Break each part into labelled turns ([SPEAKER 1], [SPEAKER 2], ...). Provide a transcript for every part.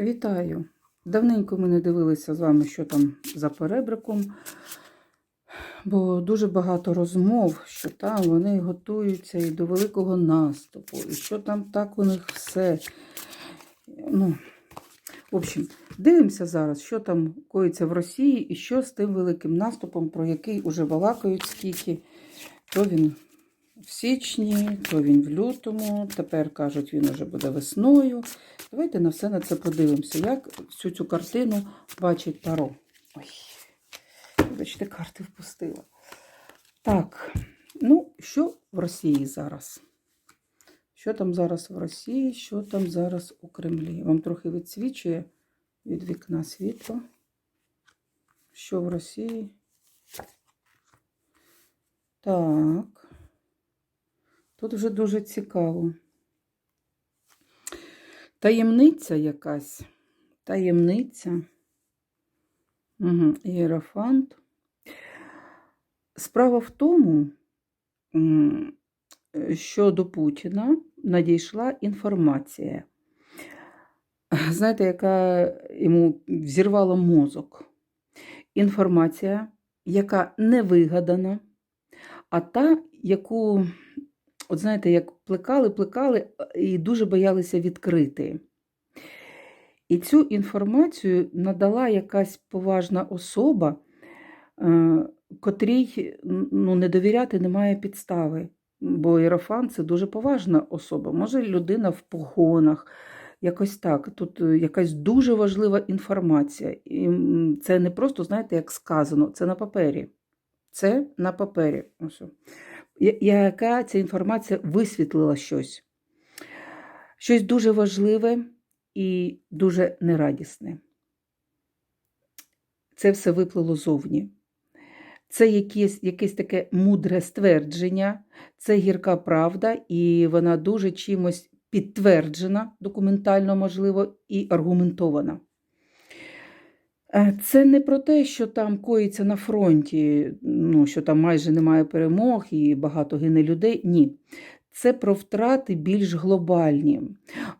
[SPEAKER 1] Вітаю! Давненько ми не дивилися з вами, що там за перебриком, бо дуже багато розмов, що там вони готуються і до великого наступу, і що там так у них все. Ну, в общем, дивимося зараз, що там коїться в Росії і що з тим великим наступом, про який уже балакають скільки. То він в січні, то він в лютому, тепер кажуть, він уже буде весною. Давайте на все на це подивимося, як всю цю картину бачить Таро. Ой, бачите, карти впустила. Так, ну, що в Росії зараз? Що там зараз в Росії, що там зараз у Кремлі? Вам трохи відсвічує від вікна світло. Що в Росії? Так. Тут вже дуже цікаво. Таємниця якась. Таємниця. Угу. Єрофант. Справа в тому, що до Путіна надійшла інформація, знаєте, яка йому взірвала мозок. Інформація, яка не вигадана, а та, яку, от знаєте, як плекали, плекали і дуже боялися відкрити. І цю інформацію надала якась поважна особа, е, котрій ну, не довіряти немає підстави. Бо Єрофан це дуже поважна особа. Може, людина в погонах, якось так. Тут е, якась дуже важлива інформація. І це не просто, знаєте, як сказано, це на папері. Це на папері. Ось. Яка ця інформація висвітлила щось? Щось дуже важливе і дуже нерадісне. Це все виплило зовні. Це якесь, якесь таке мудре ствердження, це гірка правда, і вона дуже чимось підтверджена, документально, можливо, і аргументована. Е, Це не про те, що там коїться на фронті, ну, що там майже немає перемог і багато гине людей. Ні. Це про втрати більш глобальні.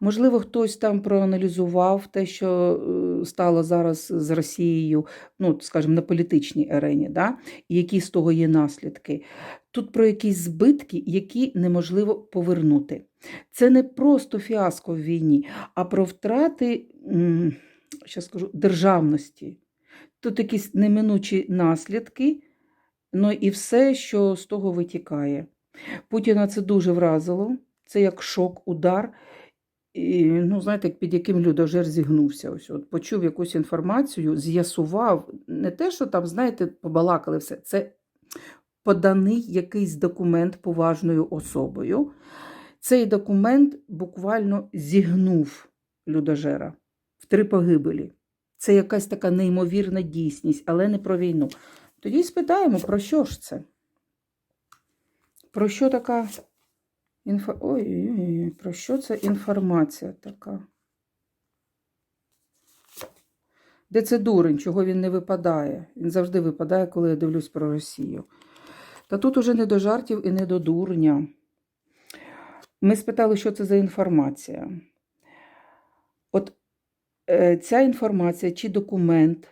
[SPEAKER 1] Можливо, хтось там проаналізував те, що е, стало зараз з Росією, ну, скажімо, на політичній арені, да? і які з того є наслідки. Тут про якісь збитки, які неможливо повернути. Це не просто фіаско в війні, а про втрати, що скажу, державності. Тут якісь неминучі наслідки, ну і все, що з того витікає. Путіна це дуже вразило, це як шок, удар. І, ну, знаєте, під яким людожер зігнувся. Ось, от, почув якусь інформацію, з'ясував не те, що там, знаєте, побалакали все. Це поданий якийсь документ поважною особою. Цей документ буквально зігнув людожера три погибелі. Це якась така неймовірна дійсність, але не про війну. Тоді спитаємо, про що ж це? Про що така інфо... Ой, ой, ой, про що це інформація така? Де це дурень, чого він не випадає? Він завжди випадає, коли я дивлюсь про Росію. Та тут уже не до жартів і не до дурня. Ми спитали, що це за інформація. От ця інформація чи документ,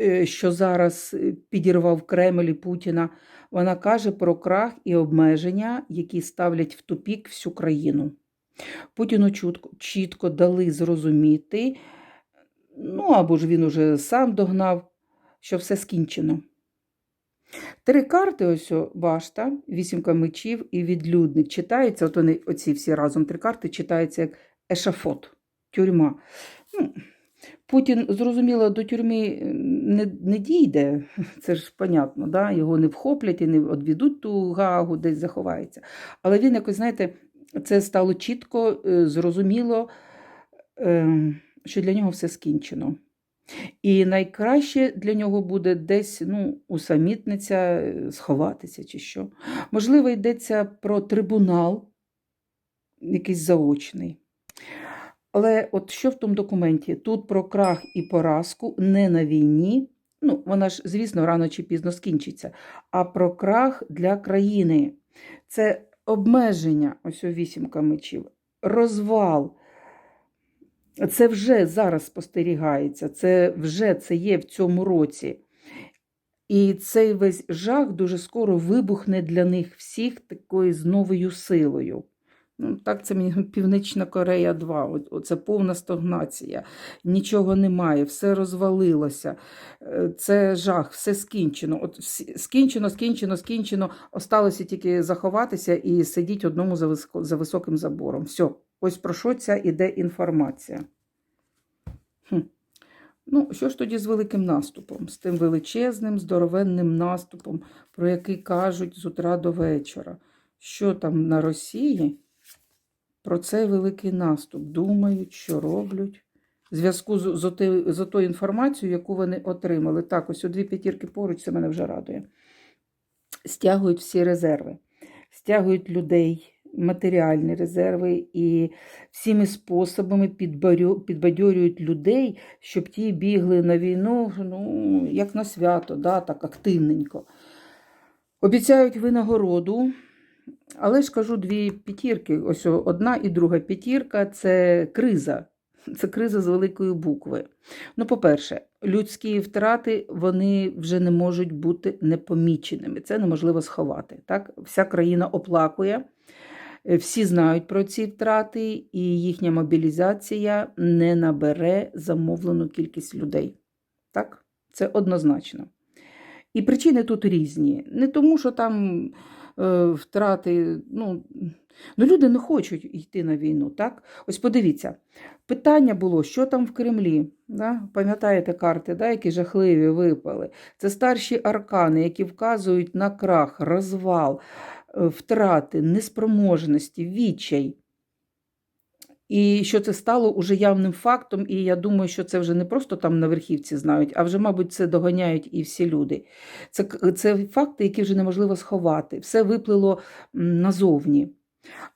[SPEAKER 1] е, що зараз е, підірвав Кремль і Путіна, вона каже про крах і обмеження, які ставлять в тупік всю країну. Путіну чутко, чітко дали зрозуміти, ну або ж він уже сам догнав, що все скінчено. Три карти, ось башта, вісімка мечів і відлюдник. Читаються, от вони, оці всі разом три карти читаються як ешафот, тюрма. Ну, Путін, зрозуміло, до тюрми не, не дійде, це ж понятно, да? його не вхоплять і не відведуть ту гагу, десь заховається. Але він якось, знаєте, це стало чітко, е, зрозуміло, е, що для нього все скінчено. І найкраще для нього буде десь ну, усамітниться, е, сховатися чи що. Можливо, йдеться про трибунал, якийсь заочний. Але от що в тому документі? Тут про крах і поразку не на війні. Ну, вона ж, звісно, рано чи пізно скінчиться, а про крах для країни. Це обмеження, ось у вісімка мечів, розвал, Це вже зараз спостерігається, це вже це є в цьому році. І цей весь жах дуже скоро вибухне для них всіх такою з новою силою. Ну, так, це Північна Корея 2. От- Оце повна стагнація. Нічого немає, все розвалилося. Е, Це жах, все скінчено. От скінчено, скінчено, скінчено. Осталося тільки заховатися і сидіти одному за, високо- за високим забором. Все, ось про що ця іде інформація. Хм. Ну, що ж тоді з великим наступом, з тим величезним, здоровенним наступом, про який кажуть з утра до вечора. Що там на Росії про цей великий наступ думають, що роблять. В зв'язку з, з, з отою інформацією, яку вони отримали. Так, ось у дві п'ятірки поруч, це мене вже радує. Стягують всі резерви, стягують людей, матеріальні резерви і всіми способами підбадьорюють людей, щоб ті бігли на війну, ну, як на свято, да, так активненько. Обіцяють винагороду, але ж кажу дві п'ятірки. Ось одна і друга п'ятірка це криза. Це криза з великої букви. Ну, по-перше, людські втрати вони вже не можуть бути непоміченими. Це неможливо сховати. Так? Вся країна оплакує, всі знають про ці втрати, і їхня мобілізація не набере замовлену кількість людей. Так? Це однозначно. І причини тут різні. Не тому, що там е, втрати. Ну, ну, люди не хочуть йти на війну. так? Ось подивіться, питання було, що там в Кремлі. Да? Пам'ятаєте карти, да, які жахливі випали? Це старші аркани, які вказують на крах, розвал, е, втрати, неспроможності, відчай. І що це стало уже явним фактом, і я думаю, що це вже не просто там на верхівці знають, а вже, мабуть, це доганяють і всі люди. Це, це факти, які вже неможливо сховати. Все виплило назовні.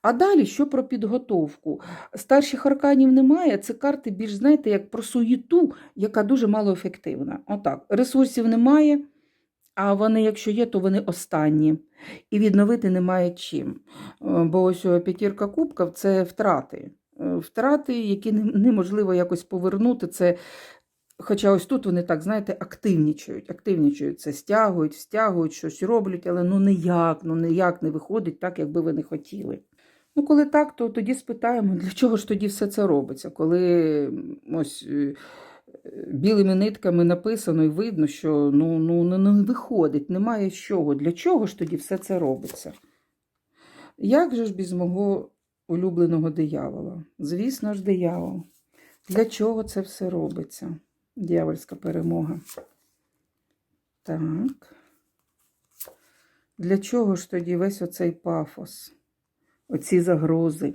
[SPEAKER 1] А далі що про підготовку? Старших арканів немає. Це карти більш, знаєте, як про суєту, яка дуже малоефективна. Отак. Ресурсів немає, а вони, якщо є, то вони останні. І відновити немає чим. Е, Бо ось п'ятірка кубків це втрати. Е, Втрати, які неможливо якось повернути. Це Хоча ось тут вони так, знаєте, активнічають, активнічають це, стягують, стягують, щось роблять, але ну ніяк, ну ніяк не виходить так, як би ви не хотіли. Ну, коли так, то тоді спитаємо, для чого ж тоді все це робиться, коли ось е, білими нитками написано і видно, що ну, ну, не, не виходить, немає чого. Для чого ж тоді все це робиться? Як же ж без мого улюбленого диявола? Звісно ж, диявол. Для чого це все робиться? Дьявольська перемога. Так. Для чого ж тоді весь оцей пафос? Оці загрози?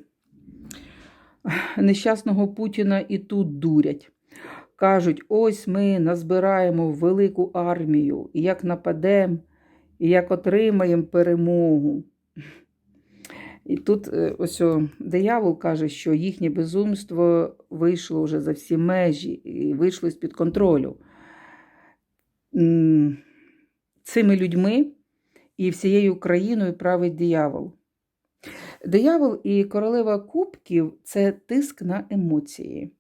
[SPEAKER 1] Нещасного Путіна і тут дурять. Кажуть, ось ми назбираємо велику армію, і як нападемо, і як отримаємо перемогу. І тут е, ось диявол каже, що їхнє безумство вийшло вже за всі межі і вийшло з-під контролю. Цими людьми і всією країною править диявол. Диявол і королева кубків це тиск на емоції.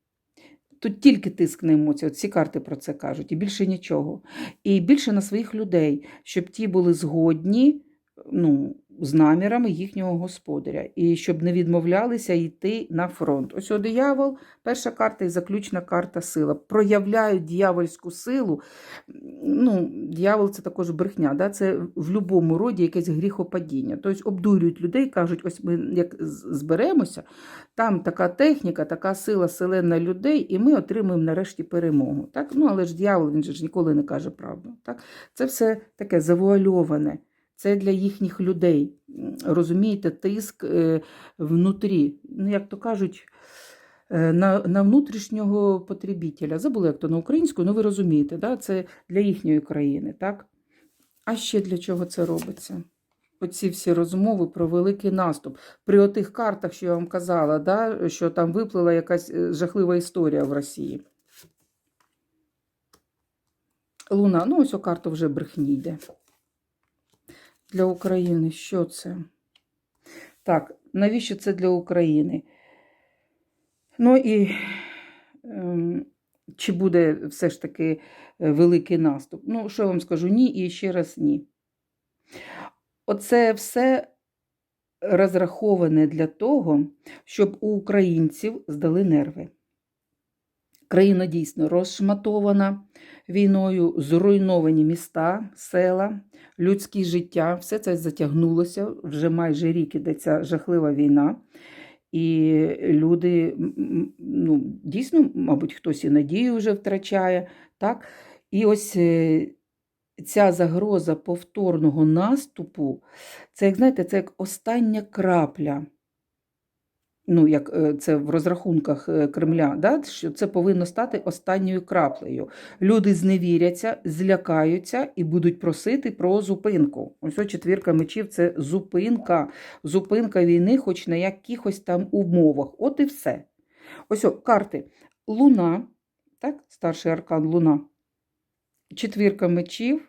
[SPEAKER 1] Тут тільки тиск на емоції, от ці карти про це кажуть, і більше нічого. І більше на своїх людей, щоб ті були згодні ну, з намірами їхнього господаря, і щоб не відмовлялися йти на фронт. Ось о диявол, перша карта і заключна карта сила. Проявляють дьявольську силу. Ну, Дьявол це також брехня, да? це в будь-якому роді якесь гріхопадіння. Тобто обдурюють людей, кажуть, ось ми як зберемося, там така техніка, така сила селена людей, і ми отримуємо нарешті перемогу. Так? Ну, але ж дьявол він же ж ніколи не каже правду. Так? Це все таке завуальоване. Це для їхніх людей. Розумієте, тиск е, внутрі. Ну, як то кажуть, е, на, на внутрішнього потребітеля. Забула, як то на українську, ну ви розумієте, да? це для їхньої країни. так? А ще для чого це робиться? Оці всі розмови про великий наступ. При отих картах, що я вам казала, да, що там виплила якась е, жахлива історія в Росії. Луна, ну ось о карту вже брехні йде. Для України що це? Так, навіщо це для України? Ну і м, чи буде все ж таки е, великий наступ. Ну, що вам скажу? Ні і ще раз ні. Оце все розраховане для того, щоб у українців здали нерви. Країна дійсно розшматована війною, зруйновані міста, села, людське життя. Все це затягнулося. Вже майже рік іде ця жахлива війна. І люди, ну, дійсно, мабуть, хтось і надію вже втрачає. Так? І ось е, ця загроза повторного наступу, це, як знаєте, це як остання крапля. Ну, як е, це в розрахунках е, Кремля, да? що це повинно стати останньою краплею. Люди зневіряться, злякаються і будуть просити про зупинку. Ось четвірка мечів це зупинка, зупинка війни, хоч на якихось там умовах. От і все. Ось о, карти. Луна, так, старший аркан Луна, четвірка мечів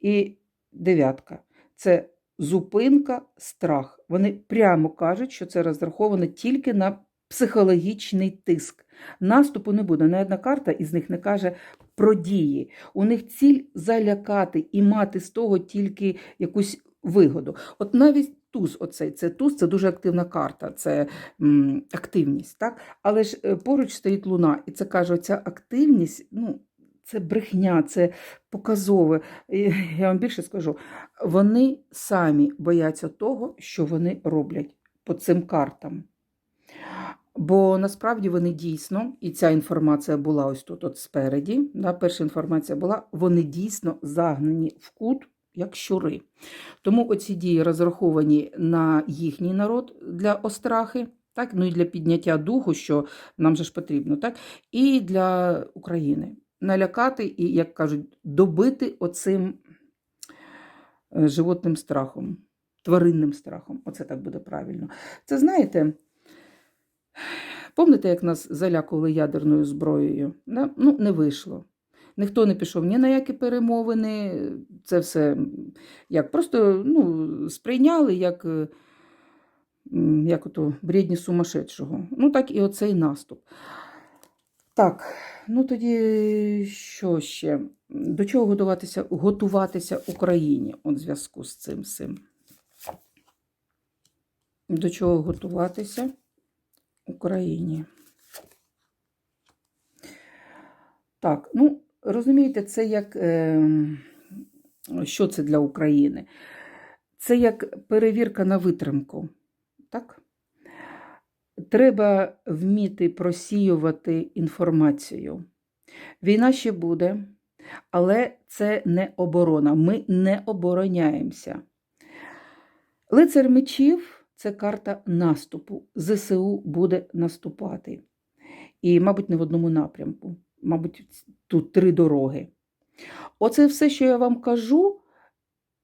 [SPEAKER 1] і дев'ятка. Це зупинка, страх. Вони прямо кажуть, що це розраховано тільки на психологічний тиск. Наступу не буде. Не одна карта із них не каже про дії. У них ціль залякати і мати з того тільки якусь вигоду. От навіть туз, оцей це туз, це дуже активна карта, це м, активність. так? Але ж е, поруч стоїть луна, і це каже, оця активність, ну. Це брехня, це показове. Я вам більше скажу, вони самі бояться того, що вони роблять по цим картам. Бо насправді вони дійсно, і ця інформація була ось тут, от спереді. Да, перша інформація була, вони дійсно загнані в кут, як щури. Тому оці дії розраховані на їхній народ для острахи, так, ну і для підняття духу, що нам же ж потрібно, так, і для України. Налякати і, як кажуть, добити оцим е, животним страхом, тваринним страхом. Оце так буде правильно. Це знаєте, пам'ятаєте, як нас залякували ядерною зброєю? Ну, не вийшло. Ніхто не пішов ні на які перемовини. Це все як просто ну, сприйняли як, е, як ото бредні сумасшедшого. Ну, так і оцей наступ. Так, ну тоді що ще? До чого готуватися, готуватися Україні от в зв'язку з цим всім? До чого готуватися Україні? Так, ну, розумієте, це як. Е, що це для України? Це як перевірка на витримку. Так? Треба вміти просіювати інформацію. Війна ще буде, але це не оборона. Ми не обороняємося. Лицар мечів це карта наступу. ЗСУ буде наступати. І, мабуть, не в одному напрямку. Мабуть, тут три дороги. Оце все, що я вам кажу,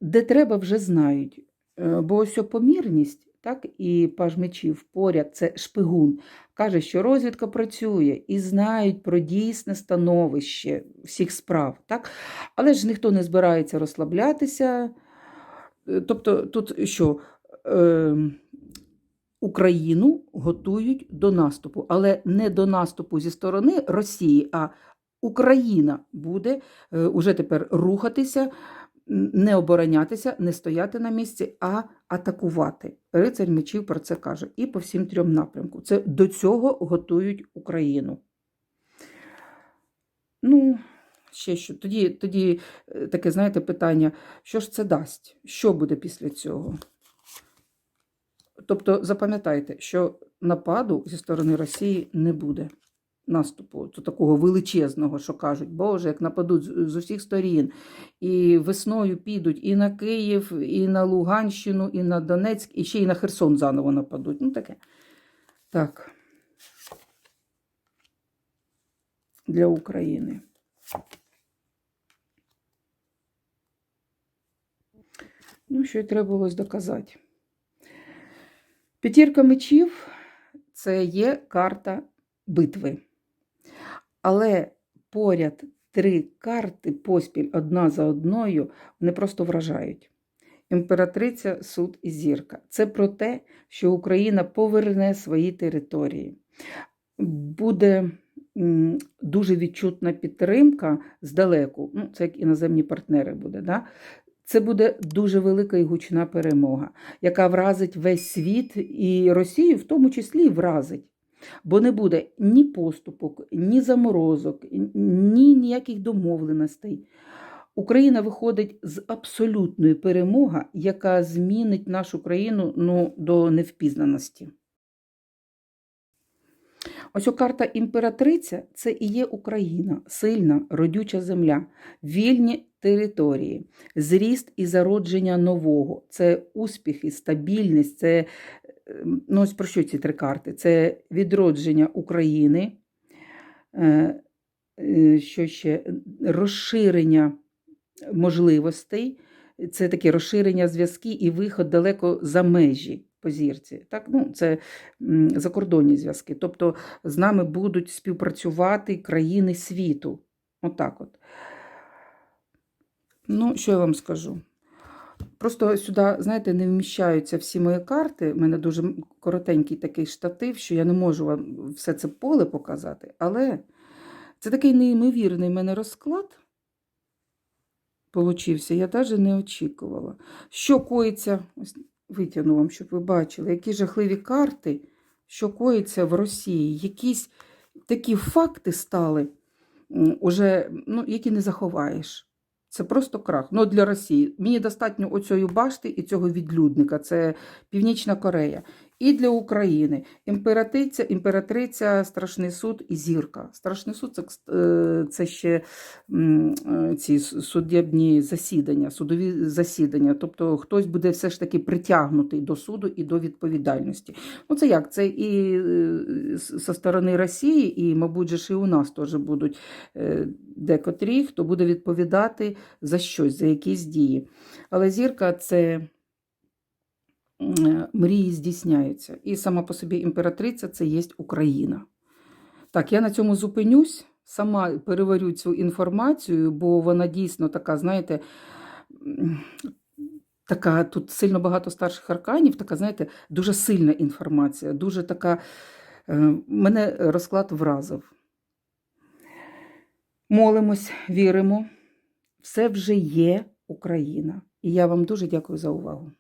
[SPEAKER 1] де треба, вже знають. Е, Бо ось о помірність так, і паж мечів поряд, це шпигун, каже, що розвідка працює і знають про дійсне становище всіх справ. Так? Але ж ніхто не збирається розслаблятися. Е, Тобто, тут що? Е, Україну готують до наступу, але не до наступу зі сторони Росії, а Україна буде е, уже тепер рухатися, не оборонятися, не стояти на місці, а атакувати. Рицарь мечів про це каже. І по всім трьом напрямкам. Це до цього готують Україну. Ну, ще що. Тоді, тоді е, таке, знаєте, питання: що ж це дасть? Що буде після цього? Тобто запам'ятайте, що нападу зі сторони Росії не буде. Наступу, то такого величезного, що кажуть, Боже, як нападуть з усіх сторін, і весною підуть і на Київ, і на Луганщину, і на Донецьк, і ще й на Херсон заново нападуть. Ну таке. Так. Для України. Ну, що й треба було доказати. П'ятірка мечів це є карта битви. Але поряд три карти поспіль одна за одною вони просто вражають. Імператриця, суд і зірка. Це про те, що Україна поверне свої території, буде дуже відчутна підтримка здалеку, ну, це як іноземні партнери буде, да? це буде дуже велика і гучна перемога, яка вразить весь світ і Росію в тому числі вразить. Бо не буде ні поступок, ні заморозок, ні ніяких домовленостей. Україна виходить з абсолютної перемоги, яка змінить нашу країну ну, до невпізнаності. Ось карта імператриця це і є Україна, сильна, родюча земля, вільні території, зріст і зародження нового. Це успіхи, стабільність, це ну ось про що ці три карти? Це відродження України, е, е, що ще розширення можливостей, це таке розширення зв'язків і виход далеко за межі по зірці. Так? Ну, це закордонні зв'язки. Тобто з нами будуть співпрацювати країни світу. Отак от. Ну, що я вам скажу? Просто сюди, знаєте, не вміщаються всі мої карти. У мене дуже коротенький такий штатив, що я не можу вам все це поле показати. Але це такий неймовірний в мене розклад получився. Я навіть не очікувала. Що коїться, ось витягну вам, щоб ви бачили, які жахливі карти, що коїться в Росії. Якісь такі факти стали, уже, ну, які не заховаєш. Це просто крах. Ну, для Росії. Мені достатньо оцієї башти і цього відлюдника. Це Північна Корея. І для України. Імператриця, імператриця, страшний суд і зірка. Страшний суд це, е, це ще е, ці судебні засідання, судові засідання. Тобто хтось буде все ж таки притягнутий до суду і до відповідальності. Ну це як? Це і е, з- сторони Росії, і, мабуть, ж і у нас теж будуть декотрі, хто буде відповідати за щось, за якісь дії. Але зірка це мрії здійсняються. І сама по собі імператриця це є Україна. Так, я на цьому зупинюсь, сама переварю цю інформацію, бо вона дійсно така, знаєте, така, тут сильно багато старших арканів, така, знаєте, дуже сильна інформація, дуже така. е, Мене розклад вразив. Молимось, віримо. Все вже є Україна. І я вам дуже дякую за увагу.